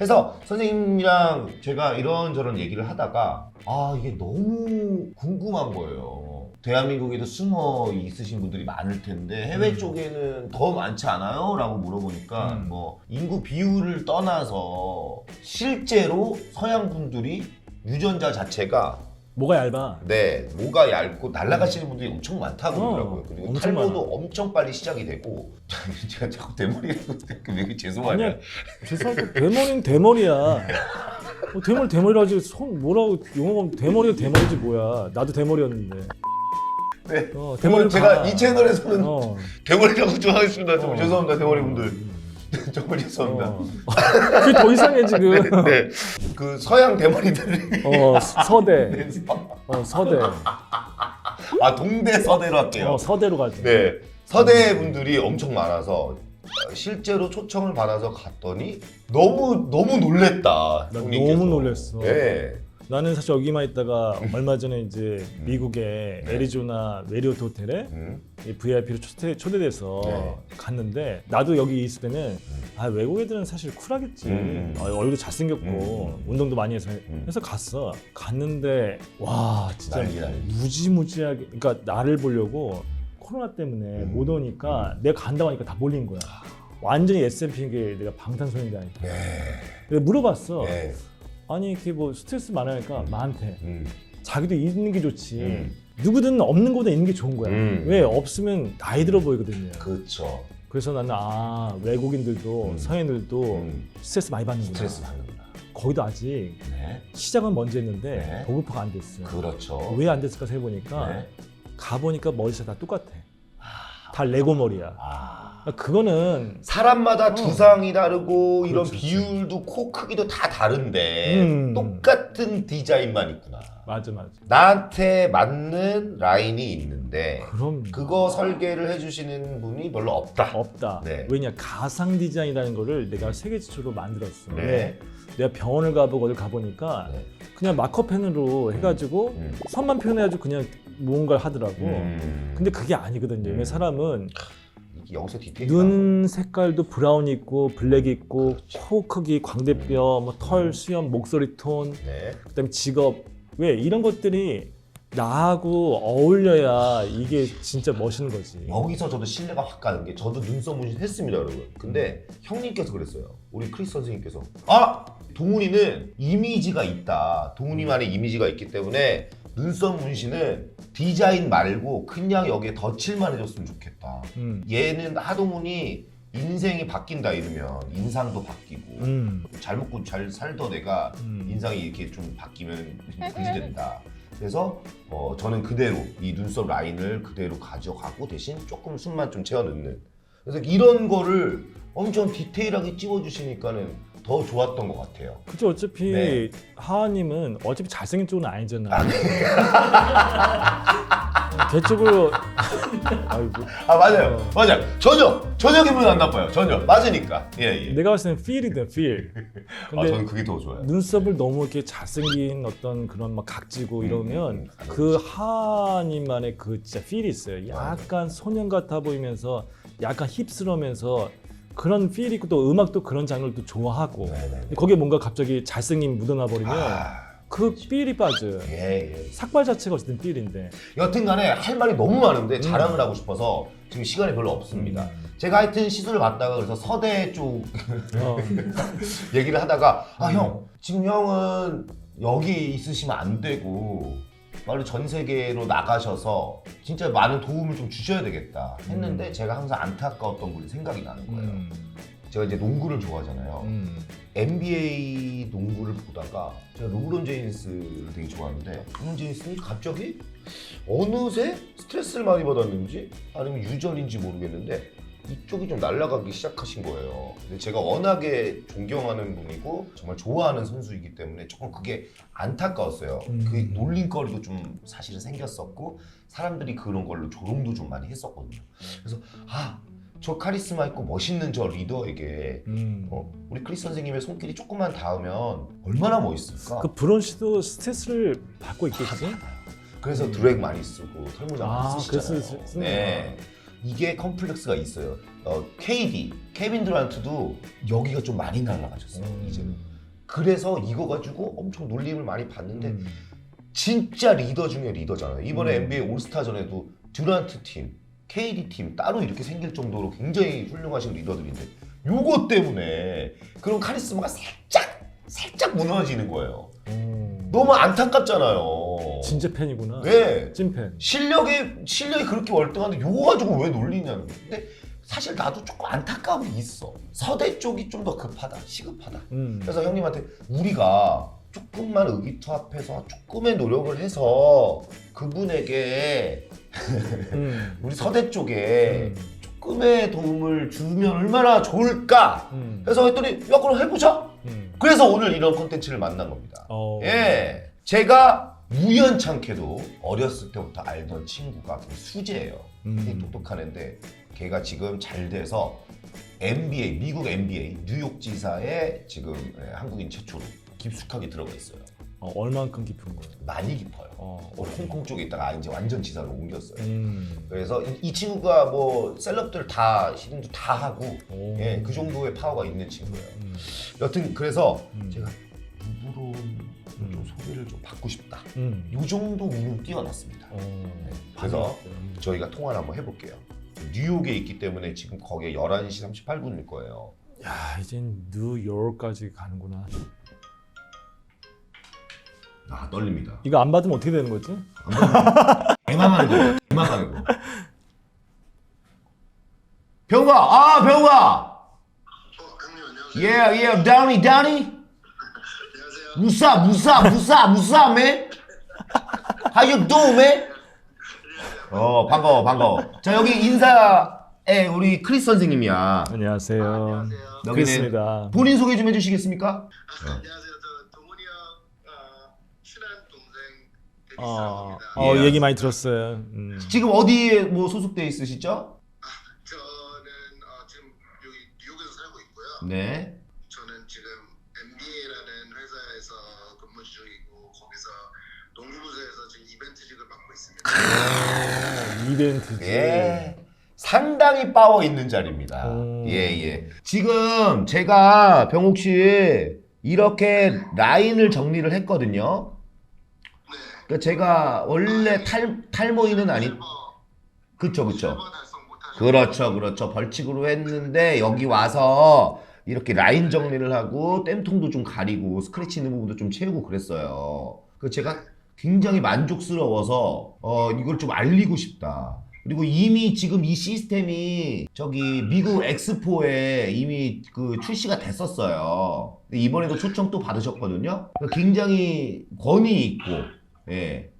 해서 선생님이랑 제가 이런저런 얘기를 하다가 아 이게 너무 궁금한 거예요. 대한민국에도 숨어 있으신 분들이 많을 텐데 해외 음. 쪽에는 더 많지 않아요? 라고 물어보니까 음. 뭐 인구 비율을 떠나서 실제로 서양 분들이 유전자 자체가 뭐가 얇아? 네, 모가 얇고 날아가시는 분들이 엄청 많다고 어, 그러더라고요. 그리고 엄청 탈모도 많아. 엄청 빨리 시작이 되고 제가 자꾸 대머리라고 왜 이렇게 죄송하냐. 죄송하고 대머리는 대머리야. 뭐 대머리 대머리라지 손 뭐라고 용어가 대머리가 대머리지 뭐야. 나도 대머리였는데. 네. 어, 대머리 제가 이 채널에서는 어. 대머리라고 좋아하겠습니다. 좀 어. 죄송합니다, 대머리 분들. 음. 정말 죄송합니다. 어. 그게 더 이상해 지금. 네, 그 서양 대머리들이 어 서대. 어 서대. 아 동대 서대로 할게요. 어 서대로 가지. 네, 서대 분들이 엄청 많아서 실제로 초청을 받아서 갔더니 너무 너무 놀랬다. 나 형님께서. 너무 놀랬어. 네. 나는 사실 여기만 있다가 얼마 전에 이제 미국의 네. 애리조나 메리오트 호텔에 음. 이 VIP로 초대, 초대돼서 네. 갔는데 나도 여기 있을 때는 아 외국 애들은 사실 쿨하겠지 음. 어, 얼굴 잘생겼고 음. 운동도 많이 해서 음. 해서 갔어 갔는데 와 진짜 난리, 난리. 무지무지하게 그러니까 나를 보려고 코로나 때문에 음. 못 오니까 내가 간다고 하니까 다 몰린 거야 완전히 S&P인 게 내가 방탄소년단이니까 네. 내가 물어봤어 네. 아니 이게 뭐 스트레스 많으니까 많대 음. 자기도 있는 게 좋지 음. 누구든 없는 것보다 있는 게 좋은 거야 음. 왜 없으면 나이 들어 보이거든요 그렇죠. 그래서 나는 아 외국인들도 음. 서양인들도 음. 스트레스 많이 받는구나 스트레스 받는구나. 거기도 아직 네. 시작은 먼저 했는데 네. 보급화가 안 됐어요 그렇죠. 왜 안 됐을까 해보니까 네. 가보니까 머리색 다 똑같아 다 레고 머리야 아. 그거는 사람마다 어. 두상이 다르고 이런 그렇지, 비율도 코 크기도 다 다른데 음. 똑같은 디자인만 있구나. 맞아 맞아 나한테 맞는 라인이 있는데 그럼 그거 설계를 해주시는 분이 별로 없다. 없다 네. 왜냐 가상 디자인이라는 거를 내가 세계 지수로 만들었어 네. 왜? 내가 병원을 가보고 어딜 가보니까 네. 그냥 마커펜으로 해가지고 음. 선만 표현해가지고 그냥 무언가를 하더라고. 음. 근데 그게 아니거든요. 음. 왜 사람은 이게 여기서 디테일이 눈 색깔도 브라운 있고 블랙 있고 코 크기, 광대뼈, 뭐 털, 수염, 목소리 톤, 네. 그다음에 직업 왜 이런 것들이 나하고 어울려야 이게 진짜 멋있는 거지. 여기서 저도 신뢰가 확 가는 게 저도 눈썹 문신 했습니다 여러분 근데 형님께서 그랬어요 우리 크리스 선생님께서 아 동훈이는 이미지가 있다 동훈이만의 이미지가 있기 때문에 눈썹 문신은 디자인 말고 그냥 여기에 덧칠만 해줬으면 좋겠다 음. 얘는 하동훈이 인생이 바뀐다 이러면 인상도 바뀌고 음. 잘 먹고 잘 살던 애가 음. 인상이 이렇게 좀 바뀌면 금지된다. 그래서 어, 저는 그대로 이 눈썹 라인을 그대로 가져가고 대신 조금 숨만 좀 채워 넣는. 그래서 이런 거를 엄청 디테일하게 찝어주시니까는 더 좋았던 것 같아요. 그죠 어차피 네. 하하님은 어차피 잘생긴 쪽은 아니잖아. 아, 네. 걔 쪽으로 아이고. 아 맞아요, 어. 맞아요. 전혀 전혀 기분 안 나빠요. 전혀 맞으니까. 예 예. 내가 봤을 땐 feel이다 feel. 아 근데 저는 그게 더 좋아요. 눈썹을 너무 이렇게 잘생긴 어떤 그런 막 각지고 음, 이러면 음, 음. 그 하님만의 그 진짜 필이 있어요. 약간 소년 같아 보이면서 약간 힙스러면서 그런 필이 있고 또 음악도 그런 장르를 또 좋아하고 네네. 거기에 뭔가 갑자기 잘생김 묻어나 버리면 아, 그 필이 빠져요. 예 예. 삭발 자체가 어쨌든 필인데. 여튼간에 할 말이 너무 많은데 음. 자랑을 하고 싶어서 지금 시간이 별로 없습니다. 음. 제가 하여튼 시술을 받다가 그래서 서대 쪽 어. 얘기를 하다가 아 음. 형 지금 형은 여기 있으시면 안 되고 빨리 전 세계로 나가셔서 진짜 많은 도움을 좀 주셔야 되겠다 했는데 음. 제가 항상 안타까웠던 분이 생각이 나는 거예요. 음. 제가 이제 농구를 좋아하잖아요. 음. NBA 농구를 보다가 제가 르브론 제임스를 되게 좋아하는데 르브론 제임스는 갑자기 어느새 스트레스를 많이 받았는지 아니면 유전인지 모르겠는데 이쪽이 좀 날아가기 시작하신 거예요. 근데 제가 워낙에 존경하는 분이고 정말 좋아하는 선수이기 때문에 조금 그게 안타까웠어요. 음. 그 놀림거리도 좀 사실은 생겼었고 사람들이 그런 걸로 조롱도 좀 많이 했었거든요. 그래서 아 저 카리스마 있고 멋있는 저 리더에게 음. 어, 우리 크리스 선생님의 손길이 조금만 닿으면 얼마나 멋있을까? 그 브론 씨도 스트레스를 받고 있겠지? 그래서 음. 드랙 많이 쓰고 아, 많이 쓰시잖아요. 그래서 쓰- 쓰는구나. 네. 이게 컴플렉스가 있어요. 어, KD, 케빈 드란트도 여기가 좀 많이 날아가셨어요. 음. 이제는 그래서 이거 가지고 엄청 놀림을 많이 받는데 음. 진짜 리더 중에 리더잖아요. 이번에 음. NBA 올스타전에도 듀란트 팀, KD 팀 따로 이렇게 생길 정도로 굉장히 훌륭하신 리더들인데 요거 때문에 그런 카리스마가 살짝 살짝 무너지는 거예요. 음. 너무 안타깝잖아요. 진짜 팬이구나. 네. 찐팬. 실력이 실력이 그렇게 월등한데 요거 가지고 왜 놀리냐는 거예요. 근데 사실 나도 조금 안타까움이 있어. 서대 쪽이 좀 더 급하다, 시급하다. 음. 그래서 형님한테 우리가 조금만 의기투합해서 조금의 노력을 해서 그분에게 음. 우리 서대 쪽에 음. 조금의 도움을 주면 얼마나 좋을까? 음. 그래서 했더니 야 그럼 해보자. 음. 그래서 오늘 이런 콘텐츠를 만난 겁니다. 어. 예, 제가 우연찮게도 어렸을 때부터 알던 친구가 그 수재예요. 굉장히 음. 똑똑한 애인데 걔가 지금 잘 돼서 NBA 미국 NBA 뉴욕 지사에 지금 예, 한국인 최초로 깊숙하게 들어가 있어요. 어, 얼만큼 깊은 거예요? 많이 깊어요. 어. 어, 홍콩 쪽에 있다가 이제 완전 지사로 옮겼어요. 음. 그래서 이, 이 친구가 뭐 셀럽들 다 히든도 다 하고 오. 예, 그 정도의 파워가 있는 친구예요. 음. 여튼 그래서 음. 제가 누구로 좀 음. 소개를 좀 받고 싶다. 음. 요 정도 운은 뛰어났습니다. 어. 그래서 음. 저희가 통화를 한번 해볼게요. 뉴욕에 있기 때문에 지금 거기에 11시 38분일 거예요. 야 이젠 뉴욕까지 가는구나. 아 떨립니다. 이거 안 받으면 어떻게 되는 거지? 대망하는 거예요. 대망하는 거. 병우가 아 병우가 어, 형님 안녕하세요. yeah yeah Downey Downey 안녕하세요. 무사 무사 무사 무사 man how you doing man 어 반가워 반가워 자 여기 인사에 우리 크리스 선생님이야 안녕하세요. 안녕하세요. 여기는 크리스입니다. 본인 소개 좀 해주시겠습니까? 아, 안녕하세요. 저 동훈이 형 어, 친한 동생 어. 어 예. 얘기 많이 들었어요. 음. 지금 어디에 뭐 소속돼 있으시죠? 저는 어, 지금 여기 뉴욕에서 살고 있고요. 네 저는 지금 MBA라는 회사에서 근무 중이고 거기서 농구부서에서 지금 이벤트직을 맡고 있습니다. 어, 이벤트지. 예. 상당히 파워 있는 자리입니다. 음. 예, 예. 지금 제가 병욱 씨 이렇게 라인을 정리를 했거든요. 네. 그러니까 제가 원래 탈, 탈모인은 실버, 그쵸, 그쵸. 그렇죠, 그렇죠. 벌칙으로 했는데 여기 와서 이렇게 라인 정리를 하고 땜통도 좀 가리고 스크래치 있는 부분도 좀 채우고 그랬어요. 그 제가 굉장히 만족스러워서 어 이걸 좀 알리고 싶다. 그리고 이미 지금 이 시스템이 저기 미국 엑스포에 이미 그 출시가 됐었어요. 이번에도 초청 또 받으셨거든요. 그러니까 굉장히 권위 있고, 예.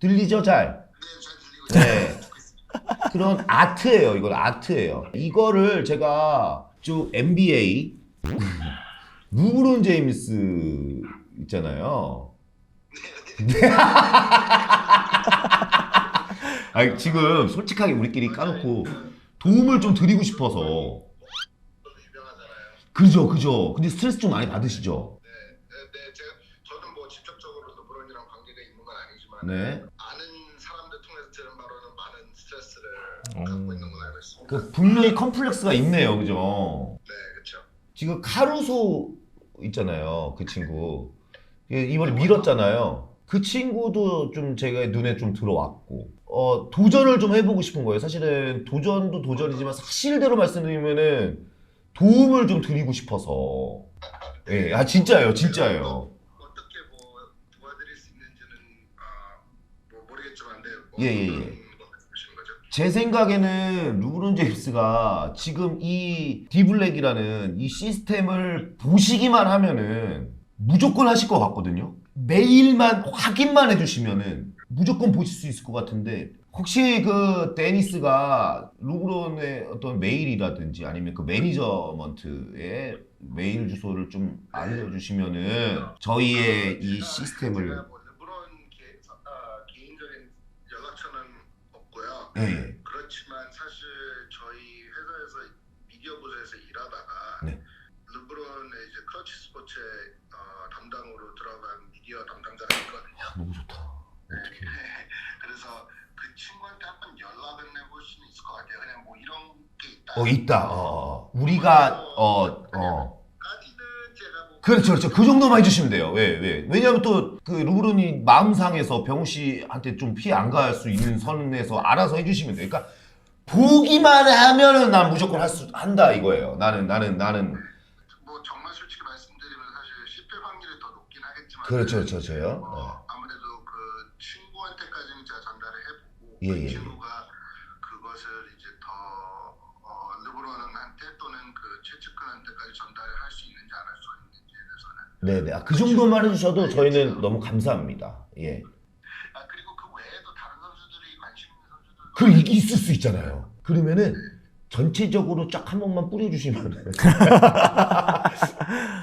들리죠, 잘? 네, 잘 들리고 네. 그런 아트예요. 이건 아트예요. 이거를 제가 쭉 NBA 루브론 제임스 있잖아요. 네. 아니, 지금 솔직하게 우리끼리 까놓고 도움을 좀 드리고 싶어서. 그죠 그죠 근데 스트레스 좀 많이 받으시죠 네, 네, 제가 저는 뭐 직접적으로 르브론이랑 관계가 있는 건 아니지만 네. 아는 사람들 통해서 들은 바로는 많은 스트레스를 음. 갖고 있는 걸 알고 있습니다. 그 분명히 컴플렉스가 있네요 그죠? 네, 그렇죠. 지금 카루소 있잖아요 그 친구. 예, 이번에 밀었잖아요. 그 친구도 좀 제가 눈에 좀 들어왔고. 어 도전을 좀 해보고 싶은 거예요. 사실은 도전도 도전이지만 사실대로 말씀드리면은 도움을 좀 드리고 싶어서. 예, 아 진짜예요 진짜예요 어떻게 뭐 도와드릴 수 있는지는 아, 뭐 모르겠지만 네, 뭐 예, 예, 예. 제 생각에는 루브론 제임스가 지금 이 디블랙이라는 이 시스템을 보시기만 하면은 무조건 하실 것 같거든요. 매일만 확인만 해주시면은 무조건 보실 수 있을 것 같은데 혹시 그 데니스가 루브론의 어떤 메일이라든지 아니면 그 매니저먼트의 메일 주소를 좀 알려주시면은 저희의 이 시스템을 제가 뭐 르브론 개, 아, 개인적인 연락처는 예, 예. 그렇지만 사실 저희 회사에서 미디어 부서에서 일하다가 네. 르브론의 이제 클러치 스포츠 어, 담당으로 들어간 미디어 담당자가 있거든요. 너무 좋다. 어떻게? 그래서 그 친구한테 한번 연락을 해볼 수는 있을 것 같아요. 그냥 뭐 이런 게 있다. 어 있다. 어, 어. 우리가 어 어. 그렇죠, 그렇죠. 그 정도만 해주시면 돼요. 왜, 왜? 왜냐하면 또 그 루브론이 마음 상해서 병우 씨한테 좀 피해 안 갈 수 있는 선에서 알아서 해주시면 돼요. 그러니까 보기만 하면은 난 무조건 할 수 한다 이거예요. 나는 나는 나는 뭐 정말 솔직히 말씀드리면 사실 실패 확률이 더 높긴 하겠지만 그렇죠, 그렇죠, 저요. 어, 아무래도 그 친구한테까지는 제가 전달을 해보고 예, 그 예, 예. 친구가 네, 네. 아, 그 정도만 해주셔도 저희는 너무 감사합니다. 예. 아 그리고 그 외에도 다른 선수들이 관심 있는 선수들도 그 이게 있을 수 있잖아요. 그러면은 전체적으로 쫙 한 번만 뿌려주시면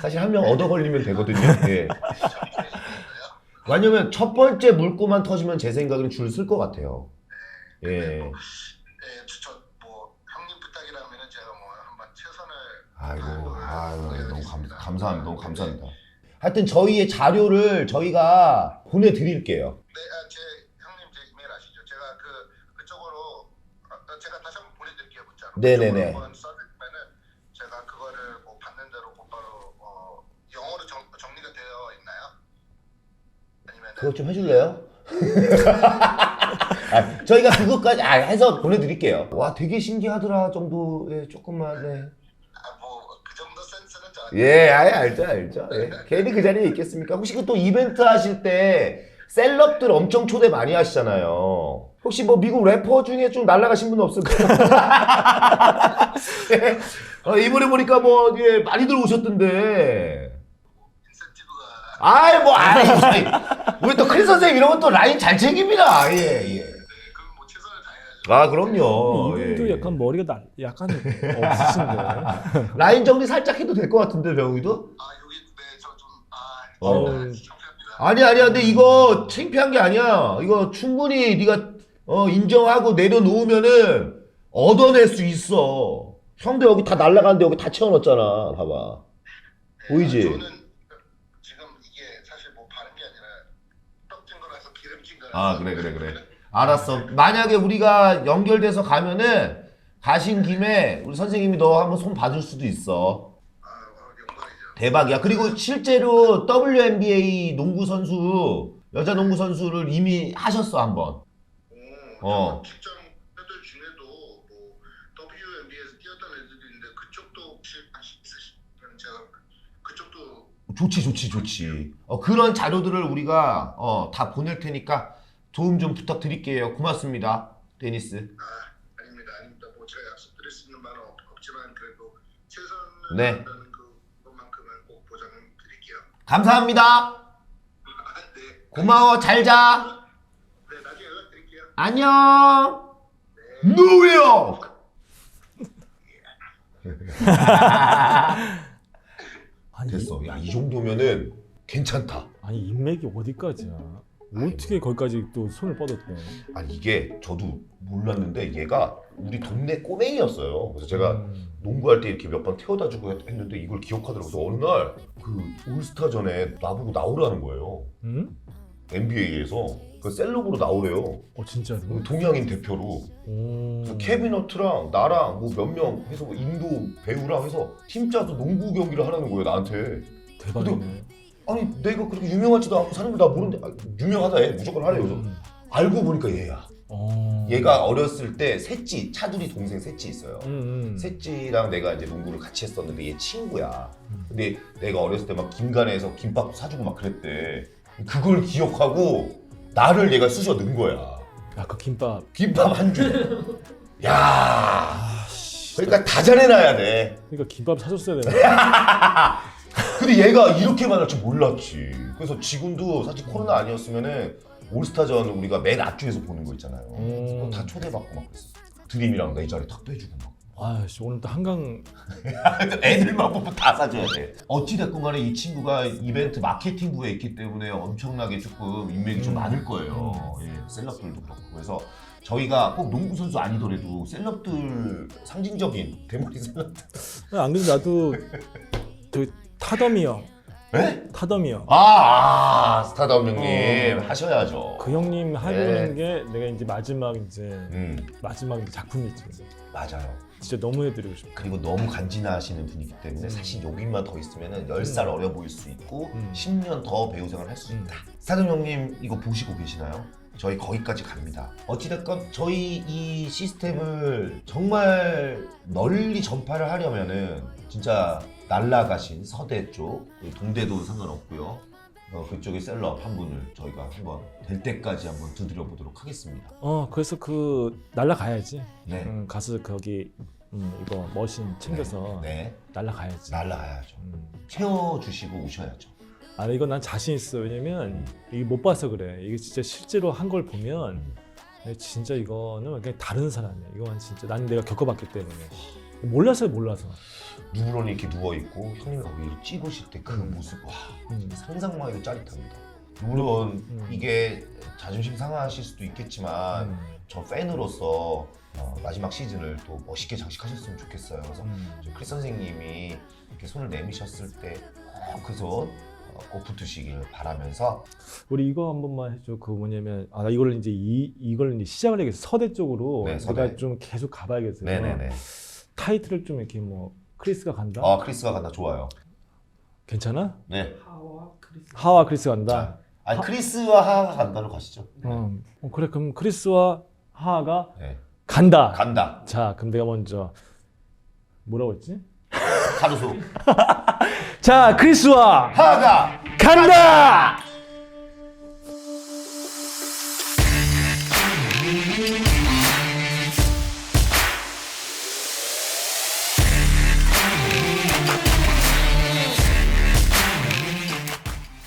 사실 한 명 얻어 걸리면 되거든요. 예. 왜냐면 첫 번째 물고만 터지면 제 생각에는 줄 쓸 것 같아요. 예. 네, 저뭐 형님 부탁이라면은 제가 뭐 한번 최선을 아이고, 아유, 너무 감, 감사합니다. 너무 감사합니다. 하여튼 저희의 자료를 저희가 보내드릴게요. 네, 아, 제 형님 제 이메일 아시죠? 제가 그 그쪽으로 어, 제가 다시 한번 보내드릴게요 문자로. 네네네. 그쪽으로 한번 써드리면은 제가 그거를 뭐 받는 대로 곧바로 어, 영어로 정, 정리가 되어 있나요? 아니면 그거 좀 해줄래요? 아, 저희가 그것까지 아, 해서 보내드릴게요. 와, 되게 신기하더라 정도의 조금만. 네. 아뭐그 정도 센스는 저 예, 아예 알죠, 알죠. 예. 괜히 그 자리에 있겠습니까? 혹시 그 또 이벤트 하실 때 셀럽들 엄청 초대 많이 하시잖아요. 혹시 뭐 미국 래퍼 중에 좀 날라가신 분 없을까요? 예. 어, 이번에 보니까 뭐 예, 많이들 오셨던데. 아이 뭐 아이 아이. 우리 또 크리 선생님 이런 것도 라인 잘 챙깁니다. 예, 예. 아, 그럼요. 이분도 예, 약간 머리가 나, 약간 없으신데. 라인 정리 살짝 해도 될 것 같은데 병이도? 아 여기 네저좀아 어. 창피합니다. 아니 아니야 근데 이거 창피한 게 아니야 이거 충분히 네가 어, 인정하고 내려놓으면은 얻어낼 수 있어 형도 여기 다 날라가는데 여기 다 채워넣었잖아 봐봐 보이지? 저는 지금 이게 사실 뭐 바른 게 아니라 떡진 거라서 기름진 거라서. 아, 그래, 그래, 그래. 알았어. 만약에 우리가 연결돼서 가면은 가신 김에 우리 선생님이 너 한번 손 봐줄 수도 있어. 아, 어, 영광이죠. 대박이야. 그리고 실제로 WNBA 농구 선수 여자 농구 선수를 이미 하셨어 한번. 오, 어. 저 직장 애들 중에도 뭐 WNBA에서 뛰었던 애들이 있는데 그쪽도 혹시 관심 있으시면 제가 그쪽도 좋지 좋지 좋지. 어, 그런 자료들을 우리가 어, 다 보낼 테니까 도움 좀 부탁드릴게요. 고맙습니다. 데니스. 아 아닙니다. 아닙니다. 뭐 제가 약속드릴 수 있는 바는 없, 없지만 그래도 최선을 네. 다한다는 그것만큼은 꼭 보장을 드릴게요. 감사합니다. 아, 네. 고마워. 잘 자. 네 나중에 연락드릴게요. 안녕. 뉴욕 아니, 됐어. 야 이 정도면은 괜찮다. 아니 인맥이 어디까지야? 어떻게 거기까지 또 손을 뻗었대? 아니 이게 저도 몰랐는데 얘가 우리 동네 꼬맹이였어요 그래서 제가 음. 농구할 때 이렇게 몇 번 태워다 주고 했는데 이걸 기억하더라고요 그래서 어느 날 그 올스타 전에 나보고 나오라는 거예요 응? NBA에서 그 셀럽으로 나오래요 어 진짜로? 동양인 대표로 오. 그래서 케빈 허트랑 나랑 뭐 몇 명 해서 뭐 인도 배우랑 해서 팀 짜서 농구 경기를 하라는 거예요 나한테 대박이네. 아니 내가 그렇게 유명하지도 않고 사람들 다 모르는데 아, 유명하다 해 무조건 하래요 그래서 음. 알고 보니까 얘야 어. 얘가 어렸을 때 셋째 차두리 동생 셋째 있어요 음, 음. 셋째랑 내가 이제 농구를 같이 했었는데 얘 친구야 음. 근데 내가 어렸을 때 막 김간에서 김밥 사주고 막 그랬대 그걸 기억하고 나를 얘가 쑤셔 넣은 거야 아그 김밥. 김밥 한 줄. 야. 아 씨. 그러니까 다 잘해놔야 돼. 그러니까 김밥 사줬어야 되나? 근데 얘가 이렇게만 할줄 몰랐지. 그래서 지금도 사실 코로나 아니었으면은 올스타전 우리가 맨 앞줄에서 보는 거 있잖아요. 음. 그거 다 초대받고 막 그랬어. 드림이랑 내 자리 탁 빼주고 막. 아씨 오늘 또 한강 애들만 보면 다 사줘야 돼. 어찌됐건 간에 이 친구가 이벤트 마케팅부에 있기 때문에 엄청나게 조금 인맥이 좀 음. 많을 거예요. 예, 셀럽들도 그렇고. 그래서 저희가 꼭 농구 선수 아니더라도 셀럽들 상징적인 대머리 셀럽들. 안 그래도 나도 저 에? 타더미 형. 아, 아 스타다운 형님 어. 하셔야죠. 그 형님 네. 해보는 게 내가 이제 마지막 이제 음 마지막 이제 작품이지. 맞아요. 진짜 너무 해드리고 싶어. 그리고 너무 간지나시는 분이기 때문에 사실 여기만 더 있으면 10살 어려 보일 수 있고 음. 10년 더 배우 생활 할수 음. 있다. 사등 형님 이거 보시고 계시나요? 저희 거기까지 갑니다. 어찌됐건 저희 이 시스템을 정말 널리 전파를 하려면은 진짜 날라가신 서대 쪽, 동대도 상관없고요. 어, 그쪽에 셀럽 한 분을 저희가 한번 될 때까지 한번 두드려 보도록 하겠습니다. 어 그래서 그 날라가야지. 네. 음, 가서 거기 음, 이거 머신 챙겨서 네. 날라가야지. 날라가야죠. 음. 채워 주시고 오셔야죠. 아 이거 난 자신 있어. 왜냐면 이게 못 봐서 그래. 이게 진짜 실제로 한 걸 보면 내 진짜 이거는 그냥 다른 사람이야. 이건 진짜 난 내가 겪어봤기 때문에 몰라서 몰라서. 누런이 이렇게 누워 있고 형님 거기 찍으실 때그 음. 모습 와 음. 상상만 해도 짜릿합니다. 물론 음. 이게 자존심 상하실 수도 있겠지만 음. 저 팬으로서 어, 마지막 시즌을 또 멋있게 장식하셨으면 좋겠어요. 그래서 음. 저 크리스 선생님이 이렇게 손을 내미셨을 때 그 손 꼭 붙으시길 바라면서 우리 이거 한 번만 해줘. 그 뭐냐면 아 나 이걸 이제 이 이걸 이제 시작을 해야겠어. 서대 쪽으로 네, 내가 서대. 좀 계속 가봐야겠어요. 네네네. 타이틀을 좀 이렇게 뭐 크리스가 간다. 아 크리스가 간다 좋아요. 괜찮아? 네. 하와 크리스 하와 크리스 간다. 아 크리스와 하하가 간다로 가시죠. 어, 어, 그래 그럼 크리스와 하하가 네. 간다. 간다. 자 그럼 내가 먼저 뭐라고 했지? 가르소. 자 크리스와 하하가 간다.